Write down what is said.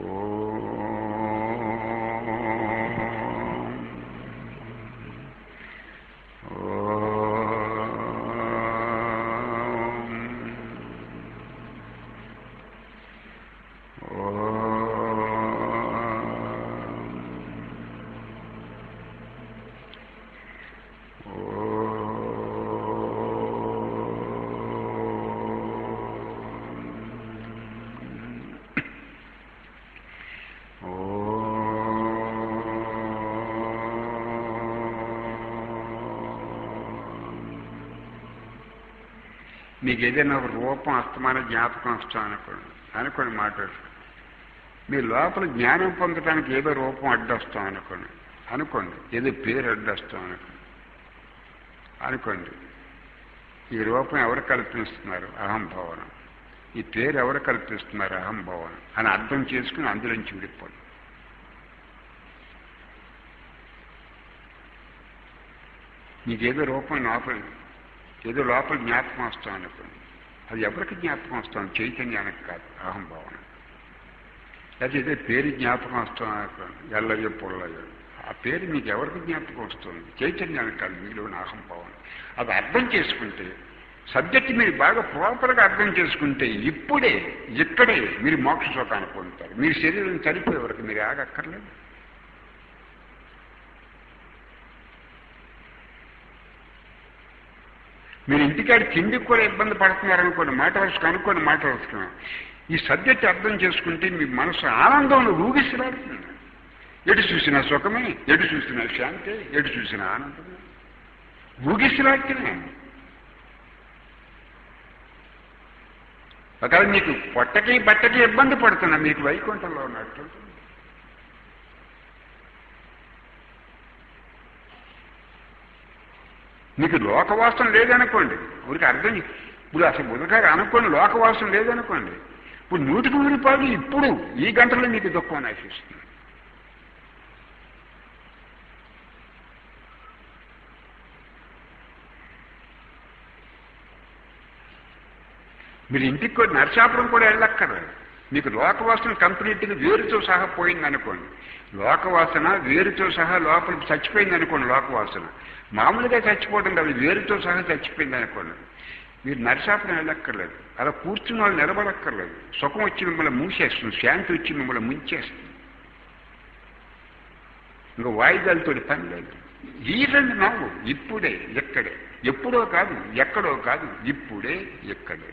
Whoa. మీకు ఏదైనా ఒక రూపం అస్తమాన జ్ఞాపకం వస్తాం అనుకోండి. అనుకోండి మాట్లాడు. మీ లోపల జ్ఞానం పొందడానికి ఏదో రూపం అడ్డొస్తాం అనుకోండి. అనుకోండి. ఏదో పేరు అడ్డొస్తాం అనుకోండి. అనుకోండి. ఈ రూపం ఎవరు కల్పిస్తున్నారు? అహంభావన. ఈ పేరు ఎవరు కల్పిస్తున్నారు? అహంభావన. అని అర్థం చేసుకుని అందులోంచి విడిపోండి. మీకేదో రూపం లోపల ఏదో లోపల జ్ఞాపకం వస్తాం అనుకోండి. అది ఎవరికి జ్ఞాపకం వస్తాం చైతన్యానికి కాదు అహంభావన. లేకపోతే పేరు జ్ఞాపకం వస్తాం అనుకోండి ఎల్లయ్య పుల్లయ్య. ఆ పేరు మీకు ఎవరికి జ్ఞాపకం వస్తుంది చైతన్యానికి కాదు మీలోని అహంభావన. అది అర్థం చేసుకుంటే సబ్జెక్ట్ మీరు బాగా ప్రాపర్గా అర్థం చేసుకుంటే ఇప్పుడే ఇక్కడే మీరు మోక్ష సుఖాన్ని పొందుతారు. మీ శరీరం చనిపోయే వరకు మీరు ఆగక్కర్లేదు. మీరు ఇంటికాడ తిండికి కూడా ఇబ్బంది పడుతున్నారనుకోండి మాట వరుసకు అనుకోని మాట ఈ సబ్జెక్ట్ అర్థం చేసుకుంటే మీ మనసు ఆనందంలో ఊగిసిరాడుతుంది ఎటు చూసినా సుఖమే ఎటు చూసినా శాంతి ఎటు చూసినా ఆనందమే. ఊగిసిలాడుతున్నాయి ఒకవేళ మీకు పొట్టకి బట్టకి ఇబ్బంది పడుతున్నా మీకు వైకుంఠంలో ఉన్నట్టు మీకు లోకవాసం లేదనుకోండి. ఊరికి అర్థం ఇప్పుడు అసలు బుధకారు అనుకోండి లోకవాసం లేదనుకోండి. ఇప్పుడు నూటికి నూరు రూపాయలు ఇప్పుడు ఈ గంటలో మీకు దుఃఖం ఆశిస్తుంది మీరు ఇంటికి కూడా నరసాపురం కూడా వెళ్ళక్కర్లేదు. మీకు లోకవాసన కంప్లీట్గా వేరుతో సహా పోయింది అనుకోండి లోకవాసన వేరుతో సహా లోపల చచ్చిపోయింది అనుకోండి లోకవాసన. మామూలుగా చచ్చిపోవడం కాదు వేరుతో సహా చచ్చిపోయింది అనుకోండి మీరు నరసాపురం వెళ్ళక్కర్లేదు. అలా కూర్చున్న వాళ్ళు నిలబడక్కర్లేదు. సుఖం వచ్చి మిమ్మల్ని మూసేస్తుంది శాంతి వచ్చి మిమ్మల్ని ముంచేస్తుంది. ఇంకా వాయిదాలతో పని లేదు. ఈరండి నాకు ఇప్పుడే ఎక్కడే ఎప్పుడో కాదు ఎక్కడో కాదు ఇప్పుడే ఎక్కడే